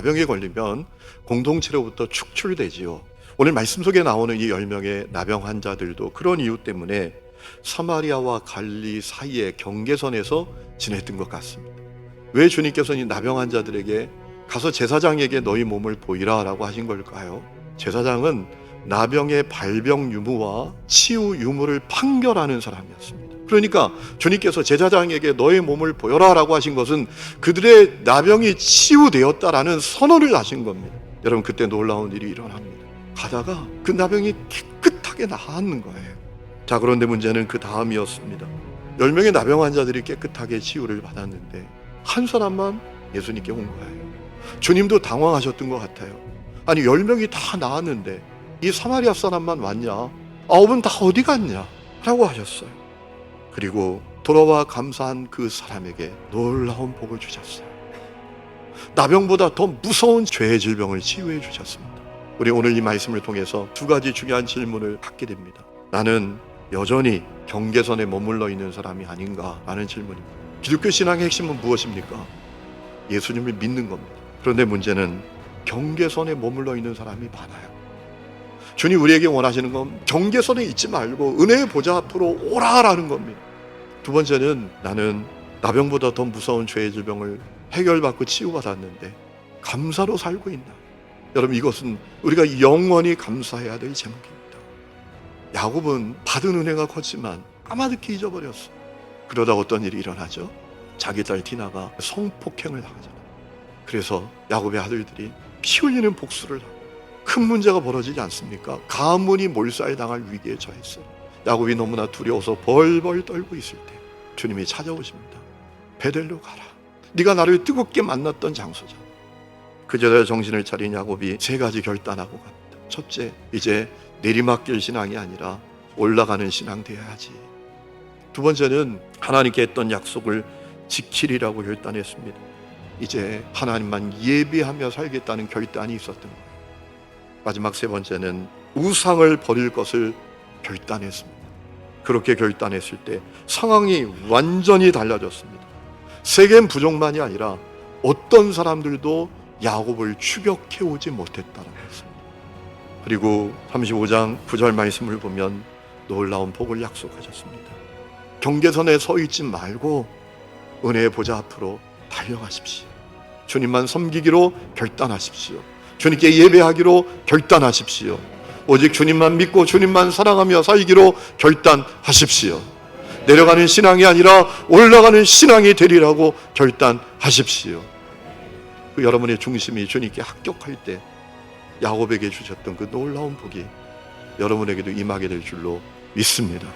나병에 걸리면 공동체로부터 축출되지요. 오늘 말씀 속에 나오는 이 10명의 나병 환자들도 그런 이유 때문에 사마리아와 갈리 사이의 경계선에서 지냈던 것 같습니다. 왜 주님께서는 이 나병 환자들에게 가서 제사장에게 너희 몸을 보이라라고 하신 걸까요? 제사장은 나병의 발병 유무와 치유 유무를 판결하는 사람이었습니다. 그러니까 주님께서 제사장에게 너의 몸을 보여라라고 하신 것은 그들의 나병이 치유되었다라는 선언을 하신 겁니다. 여러분 그때 놀라운 일이 일어납니다. 가다가 그 나병이 깨끗하게 나았는 거예요. 자 그런데 문제는 그 다음이었습니다. 열 명의 나병 환자들이 깨끗하게 치유를 받았는데 한 사람만 예수님께 온 거예요. 주님도 당황하셨던 것 같아요. 아니 열 명이 다 나았는데 이 사마리아 사람만 왔냐? 아홉은 다 어디 갔냐? 라고 하셨어요. 그리고 돌아와 감사한 그 사람에게 놀라운 복을 주셨어요. 나병보다 더 무서운 죄의 질병을 치유해 주셨습니다. 우리 오늘 이 말씀을 통해서 두 가지 중요한 질문을 갖게 됩니다. 나는 여전히 경계선에 머물러 있는 사람이 아닌가 라는 질문입니다. 기독교 신앙의 핵심은 무엇입니까? 예수님을 믿는 겁니다. 그런데 문제는 경계선에 머물러 있는 사람이 많아요. 주님 우리에게 원하시는 건 경계선에 있지 말고 은혜의 보좌 앞으로 오라라는 겁니다. 두 번째는 나는 나병보다 더 무서운 죄의 질병을 해결받고 치유받았는데 감사로 살고 있나? 여러분 이것은 우리가 영원히 감사해야 될 제목입니다. 야곱은 받은 은혜가 컸지만 까마득히 잊어버렸어. 그러다 어떤 일이 일어나죠? 자기 딸 디나가 성폭행을 당하잖아요. 그래서 야곱의 아들들이 피 흘리는 복수를 하고 큰 문제가 벌어지지 않습니까? 가문이 몰살 당할 위기에 처했어요. 야곱이 너무나 두려워서 벌벌 떨고 있을 때 주님이 찾아오십니다. 베델로 가라. 네가 나를 뜨겁게 만났던 장소잖아. 그제야 정신을 차린 야곱이 세 가지 결단하고 갑니다. 첫째, 이제 내리막길 신앙이 아니라 올라가는 신앙 되어야지. 두 번째는 하나님께 했던 약속을 지키리라고 결단했습니다. 이제 하나님만 예비하며 살겠다는 결단이 있었던 거예요. 마지막 세 번째는 우상을 버릴 것을 결단했습니다. 그렇게 결단했을 때 상황이 완전히 달라졌습니다. 세겜 부족만이 아니라 어떤 사람들도 야곱을 추격해 오지 못했다는 것입니다. 그리고 35장 9절 말씀을 보면 놀라운 복을 약속하셨습니다. 경계선에 서 있지 말고 은혜의 보좌 앞으로 달려가십시오. 주님만 섬기기로 결단하십시오. 주님께 예배하기로 결단하십시오. 오직 주님만 믿고 주님만 사랑하며 살기로 결단하십시오. 내려가는 신앙이 아니라 올라가는 신앙이 되리라고 결단하십시오. 그 여러분의 중심이 주님께 합격할 때 야곱에게 주셨던 그 놀라운 복이 여러분에게도 임하게 될 줄로 믿습니다.